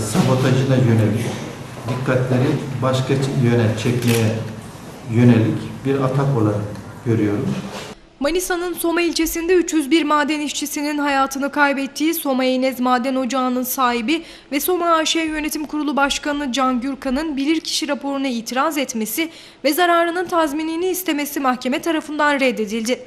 sabotajına yönelik, dikkatleri başka yöne çekmeye yönelik bir atak olarak görüyorum. Manisa'nın Soma ilçesinde 301 maden işçisinin hayatını kaybettiği Soma Eynez Maden Ocağı'nın sahibi ve Soma AŞ Yönetim Kurulu Başkanı Can Gürkan'ın bilirkişi raporuna itiraz etmesi ve zararının tazminini istemesi mahkeme tarafından reddedildi.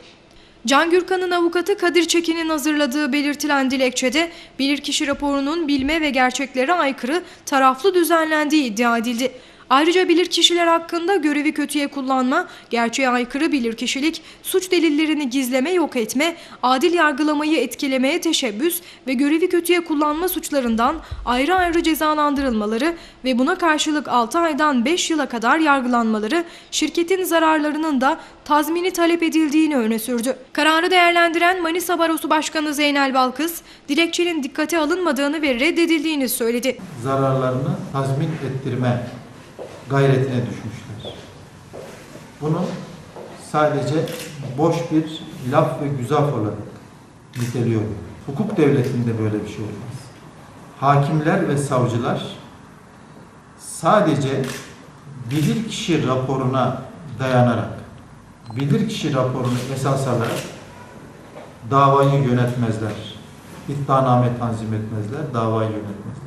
Can Gürkan'ın avukatı Kadir Çekin'in hazırladığı belirtilen dilekçede bilirkişi raporunun bilme ve gerçeklere aykırı taraflı düzenlendiği iddia edildi. Ayrıca bilirkişiler hakkında görevi kötüye kullanma, gerçeğe aykırı bilirkişilik, suç delillerini gizleme, yok etme, adil yargılamayı etkilemeye teşebbüs ve görevi kötüye kullanma suçlarından ayrı ayrı cezalandırılmaları ve buna karşılık 6 aydan 5 yıla kadar yargılanmaları, şirketin zararlarının da tazmini talep edildiğini öne sürdü. Kararı değerlendiren Manisa Barosu Başkanı Zeynel Balkız, dilekçenin dikkate alınmadığını ve reddedildiğini söyledi. Zararlarını tazmin ettirme gayretine düşmüşler. Bunu sadece boş bir laf ve güzaf olarak niteliyorum. Hukuk devletinde böyle bir şey olmaz. Hakimler ve savcılar sadece bilirkişi raporuna dayanarak, bilirkişi raporunu esas alarak davayı yönetmezler. İddianame tanzim etmezler, davayı yönetmezler.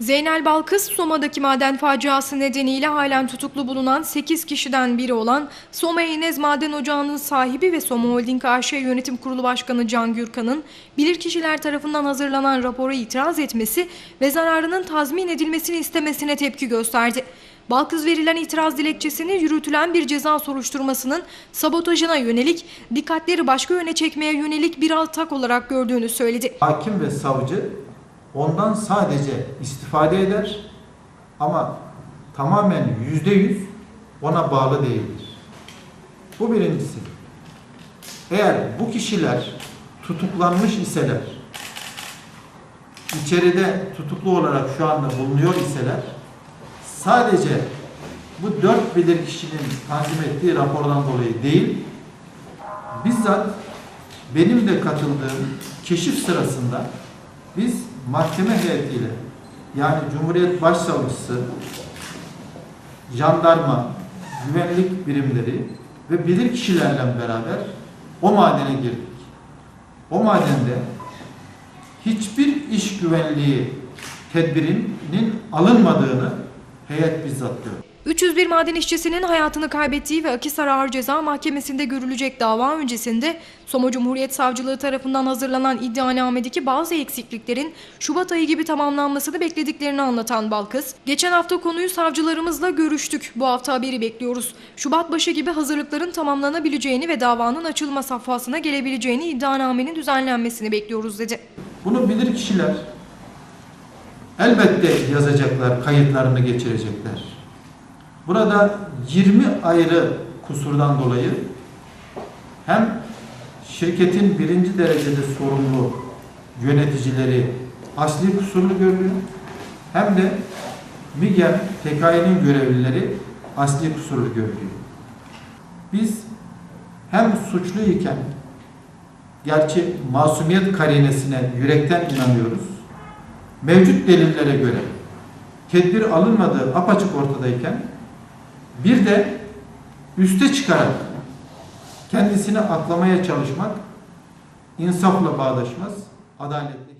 Zeynel Balkız, Soma'daki maden faciası nedeniyle halen tutuklu bulunan 8 kişiden biri olan Soma Eynez Maden Ocağı'nın sahibi ve Soma Holding AŞ Yönetim Kurulu Başkanı Can Gürkan'ın bilirkişiler tarafından hazırlanan rapora itiraz etmesi ve zararının tazmin edilmesini istemesine tepki gösterdi. Balkız verilen itiraz dilekçesini yürütülen bir ceza soruşturmasının sabotajına yönelik, dikkatleri başka yöne çekmeye yönelik bir atak olarak gördüğünü söyledi. Hakim ve savcı ondan sadece istifade eder ama tamamen yüzde yüz ona bağlı değildir. Bu birincisi. Eğer bu kişiler tutuklanmış iseler, içeride tutuklu olarak şu anda bulunuyor iseler, sadece bu dört bilirkişinin tanzim ettiği rapordan dolayı değil, bizzat benim de katıldığım keşif sırasında biz mahkeme heyetiyle yani Cumhuriyet Başsavcısı, jandarma, güvenlik birimleri ve bilirkişilerle beraber o madene girdik. O madende hiçbir iş güvenliği tedbirinin alınmadığını heyet bizzat gördü. 301 maden işçisinin hayatını kaybettiği ve Akisar Ağır Ceza Mahkemesi'nde görülecek dava öncesinde Soma Cumhuriyet Savcılığı tarafından hazırlanan iddianamedeki bazı eksikliklerin Şubat ayı gibi tamamlanmasını beklediklerini anlatan Balkız, geçen hafta konuyu savcılarımızla görüştük. Bu hafta haberi bekliyoruz. Şubat başı gibi hazırlıkların tamamlanabileceğini ve davanın açılma safhasına gelebileceğini iddianamenin düzenlenmesini bekliyoruz dedi. Bunu bilir kişiler elbette yazacaklar, kayıtlarını geçirecekler. Burada 20 ayrı kusurdan dolayı hem şirketin birinci derecede sorumlu yöneticileri asli kusurlu görülüyor hem de MİGEM, TKİ'nin görevlileri asli kusurlu görülüyor. Biz hem suçluyken gerçi masumiyet karinesine yürekten inanıyoruz. Mevcut delillere göre tedbir alınmadığı apaçık ortadayken bir de üste çıkarak kendisini aklamaya çalışmak insafla bağdaşmaz, adaletli.